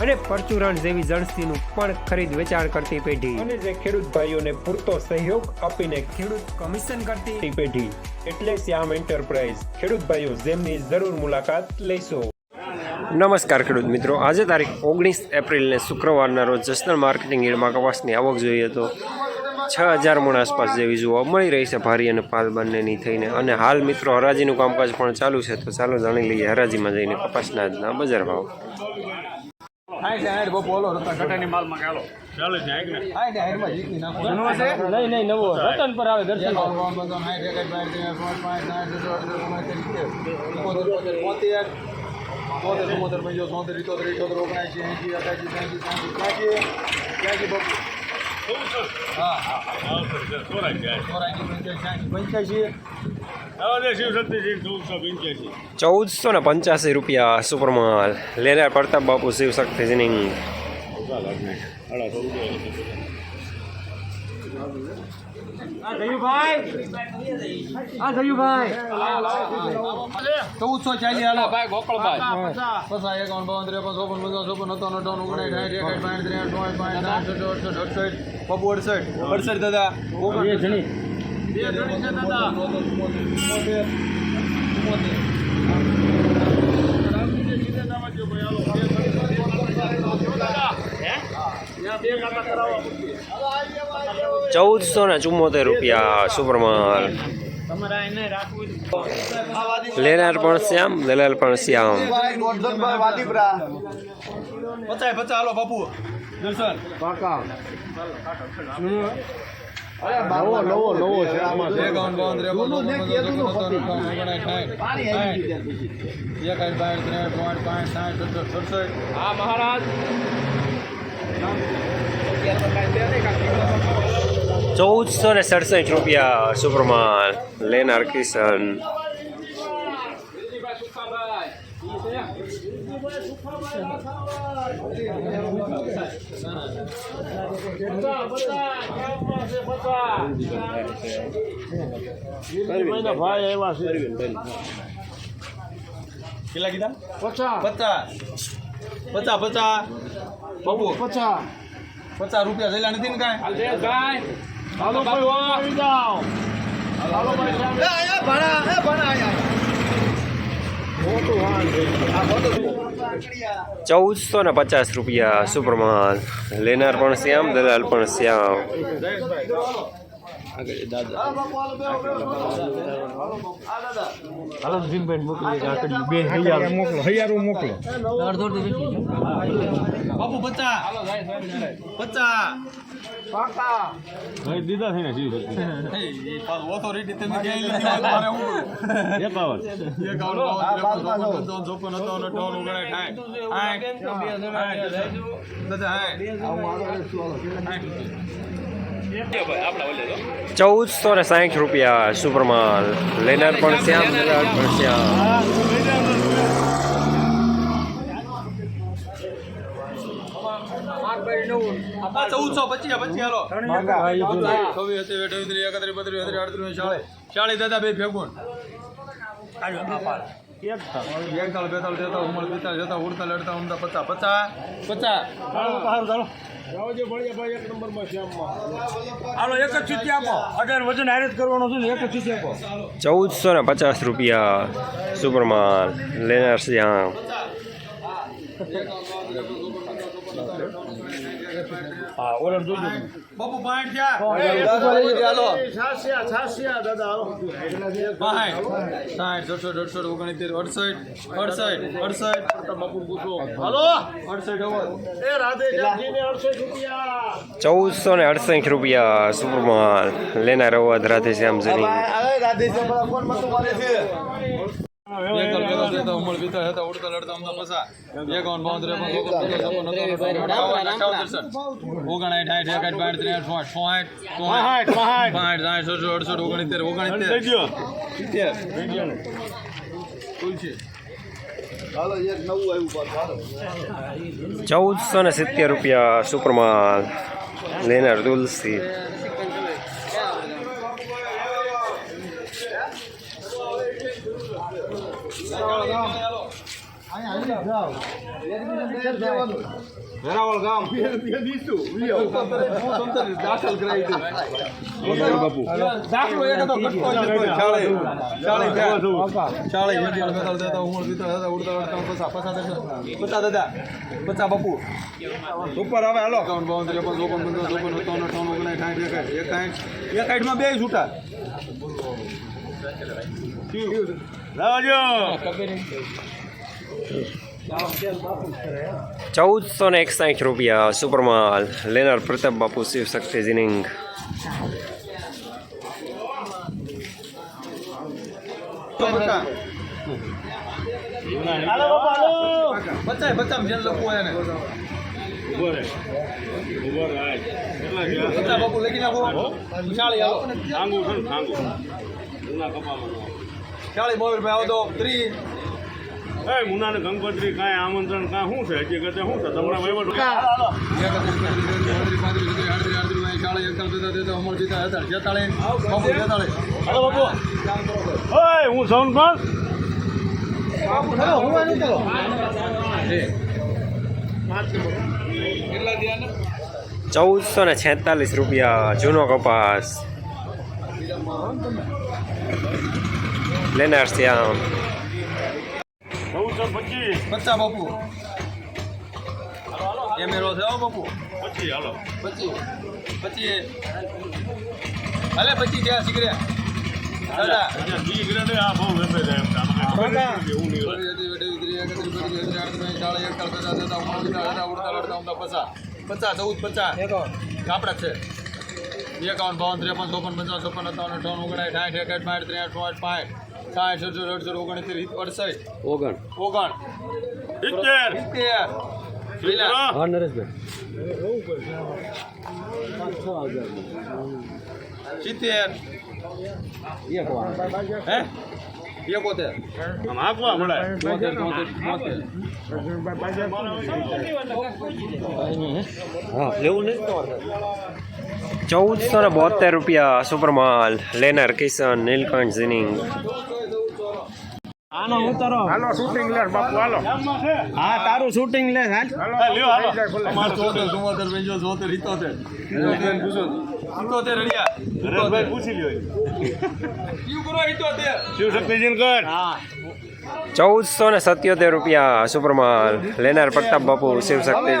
અને પરચુરણ જેવી જણસીનું પણ ખરીદ વેચાણ કરતી પેઢી. અને જે ખેડૂત ભાઈઓને પૂરતો સહયોગ આપીને ખેડૂત કમિશન કરતી પેઢી. એટલે શ્યામ એન્ટરપ્રાઇઝ. ખેડૂત ભાઈઓ જેમની જરૂર મુલાકાત લેશો. નમસ્કાર ખેડૂત મિત્રો. આજે તારીખ ઓગણીસ એપ્રિલને શુક્રવારના રોજ જસનલ માર્કેટિંગ યાર્ડમાં કપાસની આવક જોઈએ તો છ હજાર મણ આસપાસ જેવી જોવા મળી રહી છે. ભારી અને પાલ બંનેની થઈને. અને હાલ મિત્રો હરાજીનું કામકાજ પણ ચાલુ છે. તો ચાલો જાણી લઈએ હરાજીમાં જઈને કપાસના આજના બજાર ભાવ. હાઈ હાઈ બહુ બોલો રતન. કટાની માલમાં ચાલે છે હાઈ ને હાઈ હાઈ જીતી નાખો. જૂનો છે? નહીં નહીં નવો. રતન પર આવે દર્શન હાઈ રેકેટ બાર દે પાંચ પાંચ સાઠ દસો બોતેર બોતેર ચુમ્મોતેર પંચો ચોતેર ઇતોતેર ઇઠોતેર ઓગણસી એસી અઠાસી ત્યાંથી ત્યાંથી ત્યાંથી ત્યાંસી ચૌદસો ને પંચ્યાસી રૂપિયા સુપરમાલ. લેનાર પ્રતાપ બાપુ શિવ શક્તિ સિનિંગ ચૌદસો ચાલી હાલો ભાઈ ગોકળભાઈ પચાસ એકાવન બાવન ત્રેપન ચોપન પચાસ ચોપન સત્તાવન અઠાવન ઓગણીસ સાઠ એકાઠ પાંચ ત્રેસઠ ચોસઠ પાંચ સાઠ અડસઠ અડસઠ બાપુ અડસઠ અડસઠ દાદા બે જણી છે દાદા ચૌદસો ને ચુમ્મોતેર રૂપિયા સુપરમાલ લેનાર પણ શ્યામ દલાલ પણ શ્યામ પચાય પચાય હાલો બાપુ દર્શન નવો નવો નવો છે આમાં સત્તર મહારાજ ચૌદસો ને સડસઠ રૂપિયા સુપરમાલ લેનાર કિશન. કેટલા કીધા? પચાસ. પચાસ. પચાસ પચાસ. બબુ. પચાસ. પચાસ રૂપિયા થયેલા નથી ને કાંઈ. ચૌદસો ને પચાસ રૂપિયા સુપ્રમાન લેનાર પણ શ્યામ દલાલ પણ શ્યામ. બાપુ પચાસ પચાસ ઓથોરિટી તમે ક્યાંય લીધી મારે કરું? એકાવન, બાવન, ત્રેપન, ચોપન, પંચાવન, છપ્પન, સત્તાવન, અઠ્ઠાવન, ઓગણસાઠ, સાઠ, સાઠ, દાદા, સાઠ. ચૌદસો ને સાહીઠ રૂપિયા સુપરમાલ. લેનાર પણ શ્યામ લેનાર પણ શ્યામ. ચૌદસો પચીસ પચીસ ચાળીસ દાદા બે ફેગુણ એકતાળ બેતાળ તેતાળ ઉમર પિસ્તાળ જતા ઉડતાળ અડતાળ ઉમદા પચાસ. પચાસ પચાસ હાલો એક જ ચીઠી આપો અઢાર વજન હારે કરવાનો છે એક જ ચીઠી આપો ચૌદસો ને પચાસ રૂપિયા સુપરમાન લેનાર શ્યામ હા ઓરમ જોજો. બાપુ પાંચ સાઠ અડસઠ અડસઠ અડસઠ. બાપુ પૂછો. હાલો. અડસઠ એ રાધે ચૌદસો ને અડસઠ રૂપિયા સુપરમાલ લેનાર અવાજ રાધે શ્યામ જની બેકલ ચૌદસો ને સિત્તેર રૂપિયા સુપરમાલ લેનાર તુલસી. વેરાવળ ગામ. દાખલ કરાવી દીધું દાખલો એક હતો પસા દાદા પસા બાપુ. ઉપર આવે હાલો. એકાવન બાવન ત્રેપન ચોપન પંચાવન ચોપન સત્તાવન અઠાવન ઓગણસાઠ સાઠ એકાઠ એકાઠ એકાઠમાં બે છૂટા ચૌદસો ને એકસાઠ રૂપિયા સુપરમાલ. લેનાર પ્રતાપ બાપુ શિવ શક્તિ જીનિંગ બાપુ લખી નાખો. ચાળી બોલ ભાઈ આવો તો. ત્રી મુનાને ગંગોત્રી કાંઈ આમંત્રણ કાંઈ શું છે? હજી શું છે? તમને વહીવટ હાલો બાપુ. હું સૌન પણ ચૌદસો ને છેતાલીસ રૂપિયા જૂનો કપાસ. લેનાર શ્યામ પચીસ. બચ્ચા બાપુ. કેમેરો છે હો બાપુ. પછી હાલો. પછી પછી હાલે પછી ગયા શીખરે. દાદા. ગ્રેડે આ ભાવ વેચે છે એમ. પચાસ ચૌદ પચાસ. આપણા છે. એકાવન બાવન ત્રેપન ચોપન પંચાવન ચોપન સત્તાવન અઠાવન ઓગણાઠ સાઠ એકાઠ બાઠ ત્રેસઠ ચોસઠ પાંઠ સાઠ સડસઠ અડસઠ ઓગણત્રીસ અડસઠ. ઓગણ. ઓગણ. સિત્તેર. સિત્તેર. હા નરેશભાઈ. સિત્તેર. હે? એકોતેર. આમ મળે. તોતેર તોતેર તોતેર ચૌદસો ને બોતેર રૂપિયા સુપરમાલ લેનર કિશન નીલકંઠ જીનિંગ હાલો શૂટિંગ લે બાપુ હાલો. હા તારું શૂટિંગ લે હાલ. લ્યો હાલો. અમાર ચોતેર ચુમ્મોતેર પંચોતેર ચોતેર ઇત્તોતેર ઇત્તોતેર પૂછો. ઇત્તોતેર રડિયા નરેશભાઈ પૂછી લ્યો કયું કરો ઇત્તોતેર શિવ શક્તિજીન કર? ચૌદસો ને સત્યોતેર રૂપિયા સુપરમાલ. લેનાર પ્રતાપ બાપુ શિવ શક્તિ